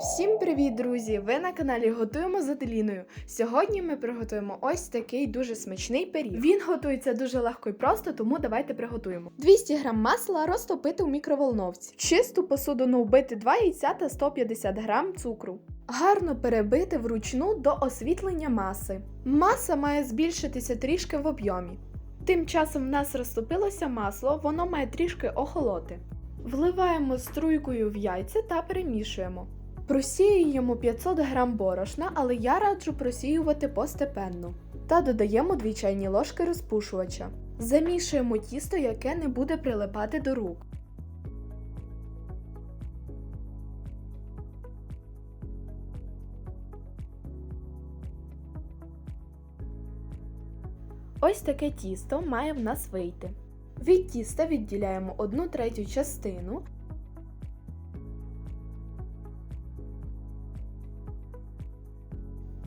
Всім привіт, друзі! Ви на каналі Готуємо з Аделіною. Сьогодні ми приготуємо ось такий дуже смачний пиріг. Він готується дуже легко і просто, тому давайте приготуємо. 200 г масла розтопити у мікроволновці. В чисту посудину вбити 2 яйця та 150 г цукру. Гарно перебити вручну до освітлення маси. Маса має збільшитися трішки в об'ємі. Тим часом в нас розтопилося масло, воно має трішки охолоти. Вливаємо струйкою в яйця та перемішуємо. Просіюємо 500 г борошна, але я раджу просіювати постепенно. Та додаємо 2 чайні ложки розпушувача. Замішуємо тісто, яке не буде прилипати до рук. Ось таке тісто має в нас вийти. Від тіста відділяємо 1 третю частину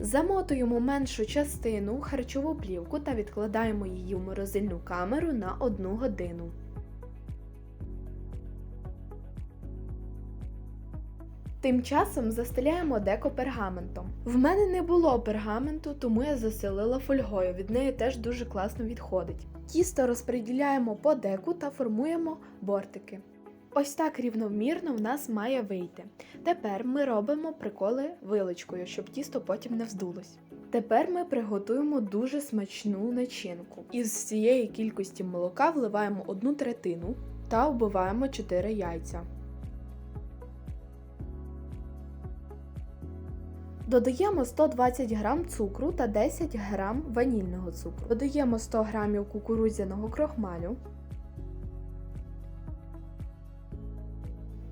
Замотуємо меншу частину в харчову плівку та відкладаємо її в морозильну камеру на 1 годину. Тим часом застеляємо деко пергаментом. В мене не було пергаменту, тому я заселила фольгою. Від неї теж дуже класно відходить. Тісто розподіляємо по деку та формуємо бортики. Ось так рівномірно в нас має вийти. Тепер ми робимо приколи вилочкою, щоб тісто потім не вздулось. Тепер ми приготуємо дуже смачну начинку. Із цієї кількості молока вливаємо одну третину та вбиваємо 4 яйця. Додаємо 120 г цукру та 10 г ванільного цукру. Додаємо 100 г кукурудзяного крохмалю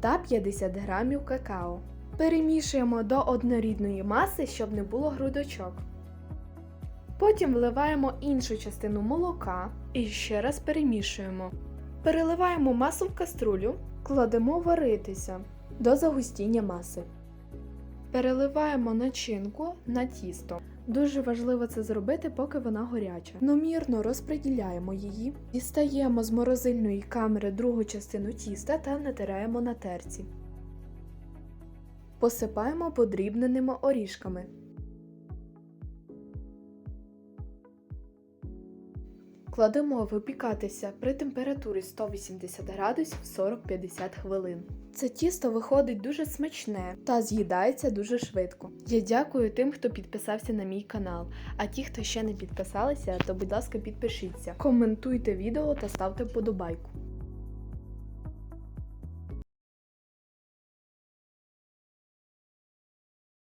та 50 г какао. Перемішуємо до однорідної маси, щоб не було грудочок. Потім вливаємо іншу частину молока і ще раз перемішуємо. Переливаємо масу в каструлю, кладемо варитися до загустіння маси. Переливаємо начинку на тісто. Дуже важливо це зробити, поки вона гаряча. Номірно розподіляємо її, дістаємо з морозильної камери другу частину тіста та натираємо на терці. Посипаємо подрібненими орішками. Кладемо випікатися при температурі 180 градусів 40-50 хвилин. Це тісто виходить дуже смачне та з'їдається дуже швидко. Я дякую тим, хто підписався на мій канал. А ті, хто ще не підписалися, то будь ласка, підпишіться, коментуйте відео та ставте вподобайку.